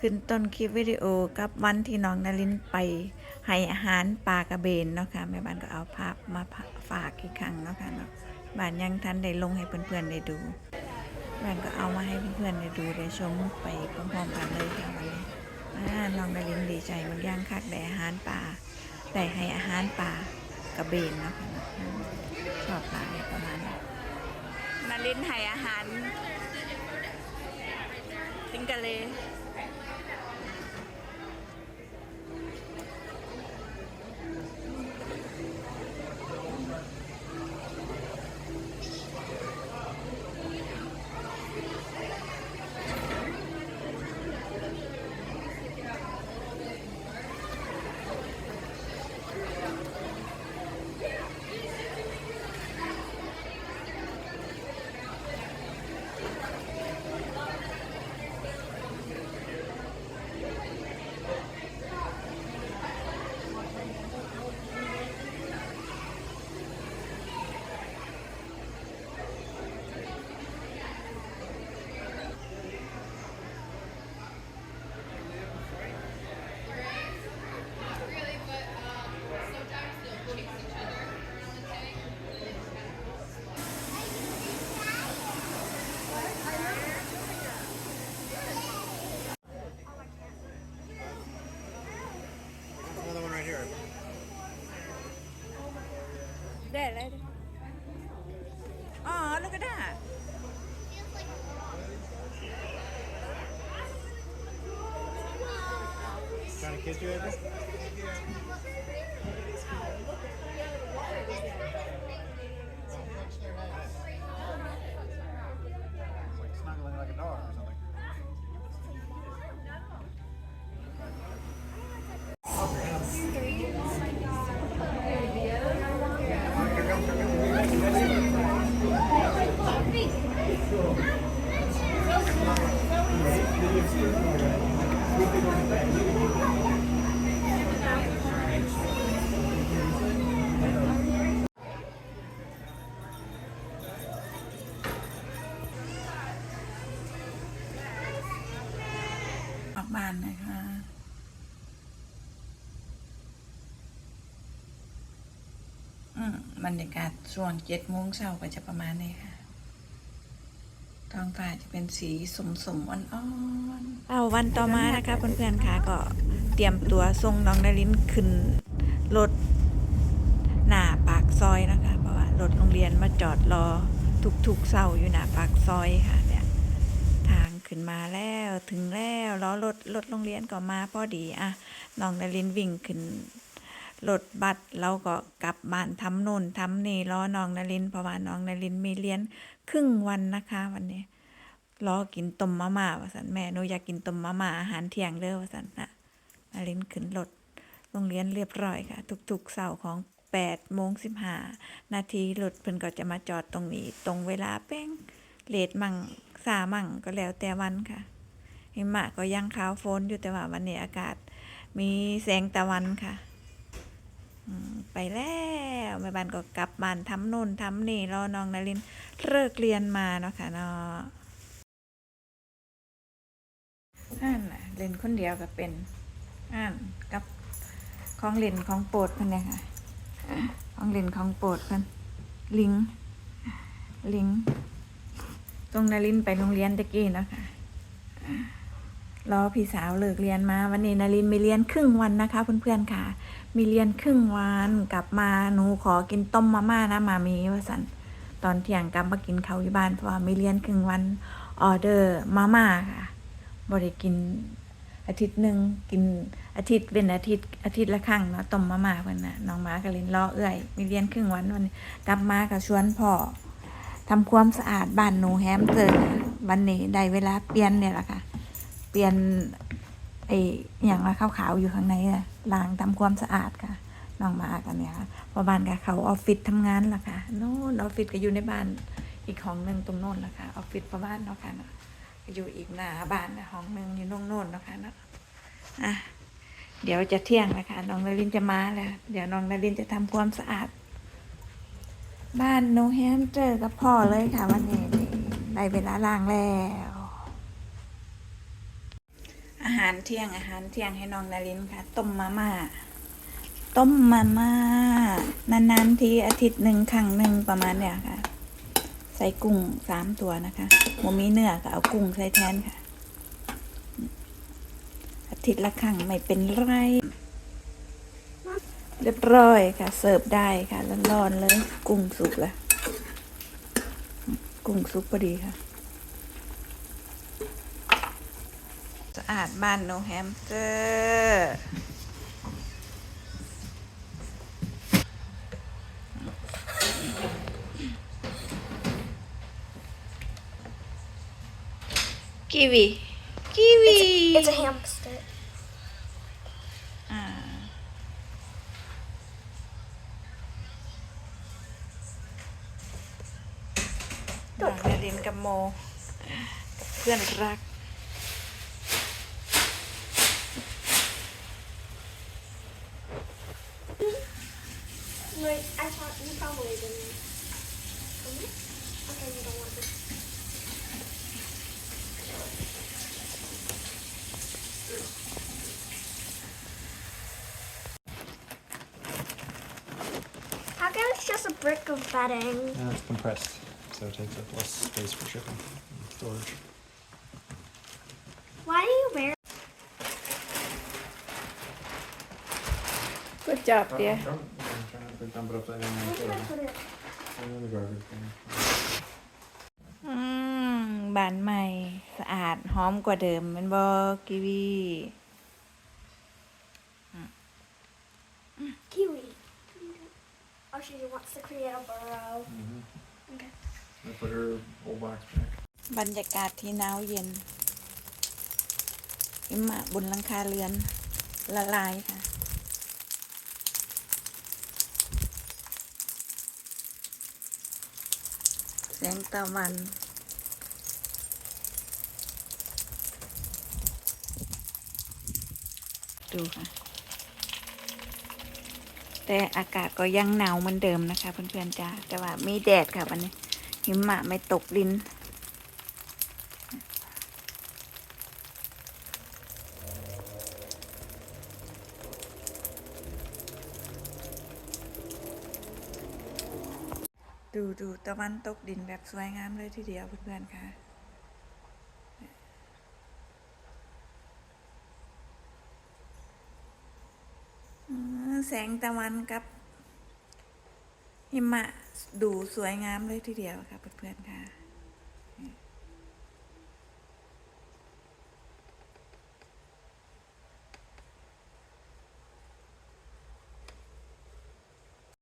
ขึ้นต้นคลิปวิดีโอกับวันที่น้องนารินไปให้อาหารปลากระเบนเนาะค่ะแม่บ้านก็เอาภาพมาฝากอีกครั้งเนาะค่ะเนาะบ้านยังทันได้ลงให้เพื่อนๆได้ดูบ้านก็เอามาให้เพื่อนๆได้ดูได้ชมไปพร้อมๆกันเลยค่ะวันนี้อ่าน้องนารินดีใจมันย่างคักได้อาหารปลาได้ให้อาหารปลากระเบนเนาะคะเนาะชอบหลายประมาณนั้นนารินให้อาหารติงก ได้อะไรดิอ๋อ look at that Trying to kiss you, Avery? Like snuggling like a dog or something. Ờ, ออกบ้านนะคะ อืม บรรยากาศช่วงเจ็ดโมงเช้าก็จะประมาณนี้ค่ะท้องฟ้าจะเป็นสีสมสมๆอ่อนๆเอาวันต่อมานะคะเพื่อนๆค่ะก็เตรียมตัวส่งน้องดารินขึ้นรถหน้าปากซอยนะคะ เพราะว่ารถโรงเรียนมาจอดรอทุกๆเสาอยู่หน้าปากซอยค่ะเนี่ยทางขึ้นมาแล้วถึงแล้วล้อรถรถโรงเรียนก็มาพอดีอะน้องดารินวิ่งขึ้น รถบัสเราก็กลับบ้านทำโน่นทำนี่ล้อน้องนารินเพราะว่าน้องนารินมีเรียนครึ่งวันนะคะ วันนี้ล้อกินต้มมาม่าว่าสันแม่หนูอยากกินต้มมาม่าอาหารเที่ยงเด้อว่าสันนะนารินขึ้นรถโรงเรียนเรียบร้อยค่ะ ทุกๆเสาร์ของ8โมง15นาทีรถเพิ่นก็จะมาจอดตรงนี้ ตรงเวลาเป้งเลดมั่งสามั่งก็แล้วแต่วันค่ะหิมะก็ยังขาวโฟนอยู่แต่ว่าวันนี้อากาศ มีแสงตะวันค่ะ ไปแล้วแม่บ้านก็กลับบ้านทำโน่นทำนี่รอน้องนารินเลิกเรียนมาเนาะค่ะเนาะอ่านน่ะเล่นคนเดียวก็เป็นอ่านกับของเล่นของโปรดเพิ่นเนี่ยค่ะของเล่นของโปรดเพิ่นลิงลิงตรงนารินไปโรงเรียนตะกี้เนาะค่ะ รอพี่สาวเลิกเรียนมา วันนี้นารินมีเรียนครึ่งวันนะคะเพื่อนๆค่ะ มีเรียนครึ่งวันกลับมาหนูขอกินต้มมาม่านะมามีว่าสันตอนเที่ยงกลับมากินข้าวที่บ้านเพราะว่ามีเรียนครึ่งวันออเดอร์มาม่าค่ะบริกินอาทิตย์หนึ่งกินอาทิตย์เป็นอาทิตย์อาทิตย์ละครั้งเนาะต้มมาม่าเพิ่นน่ะน้องหมากับลินรอเอื้อย มีเรียนครึ่งวันวันกลับมากับชวนพ่อทำความสะอาดบ้านหนูแฮมเจอวันนี้ได้เวลาเปลี่ยนเนี่ยแหละค่ะ เปลี่ยนไอ้อย่างละขาวๆอยู่ข้างในอะล้างทำความสะอาดค่ะน้องมากันเนี่ยค่ะพอบ้านกับเขาออฟฟิศทำงานละค่ะโน่นออฟฟิศก็อยู่ในบ้านอีกห้องหนึ่งตรงโน่นละค่ะออฟฟิศประบ้านเนาะค่ะเนาะอยู่อีกหน้าบ้านห้องหนึ่งอยู่โน่นโน่นเนาะค่ะเนาะอะเดี๋ยวจะเที่ยงนะคะน้องนารินจะมาแล้ว เดี๋ยวน้องนารินจะทำความสะอาด บ้านโนแฮมเจอกับพ่อเลยค่ะวันนี้นี่ได้เวลาล้างแล้ว อาหารเที่ยงอาหารเที่ยงให้น้องนารินค่ะ ต้มมาม่าต้มมาม่านานๆทีอาทิตย์หนึ่งครั้งหนึ่งประมาณเนี่ยค่ะ ใส่กุ้งสามตัวนะคะโมมีเนื้อก็เอากุ้งใส่แทนค่ะ อาทิตย์ละครั้งไม่เป็นไรเรียบร้อยค่ะ เสิร์ฟได้ค่ะร้อนๆเลย กุ้งสุกแล้วกุ้งสุกพอดีค่ะ สะ อาดบ้านโนแฮมสเตอร์กีวีกีวี It's a hamster. อ่าดอกนารินกับโม เพื่อนรัก Wait, I thought you probably didn't. Okay, you don't want it. How come it's just a brick of bedding? Uh, it's compressed, so it takes up less space for shipping and storage. Why do you wear? Good job dear I'm trying not to dump it upside down on the Where floor. did I put it? And in the garbage can. อืมบ้านใหม่ สะอาดหอมกว่าเดิมแมันบอกกีวี Kiwi. Oh, she wants to create a burrow. Mm-hmm. Okay. I put her old box back. บรรยากาศที่หนาวเย็นหิมะบนหลังคาเรือน ละลายค่ะ แสงตะวันดูค่ะ แต่อากาศก็ยังหนาวเหมือนเดิมนะคะเพื่อนๆจ้าแต่ว่ามีแดดค่ะวันนี้หิมะไม่ตกดิน ดูดูตะวันตกดินแบบสวยงามเลยทีเดียวเพื่อนๆค่ะ แสงตะวันกับหิมะดูสวยงามเลยทีเดียวค่ะเพื่อนๆค่ะ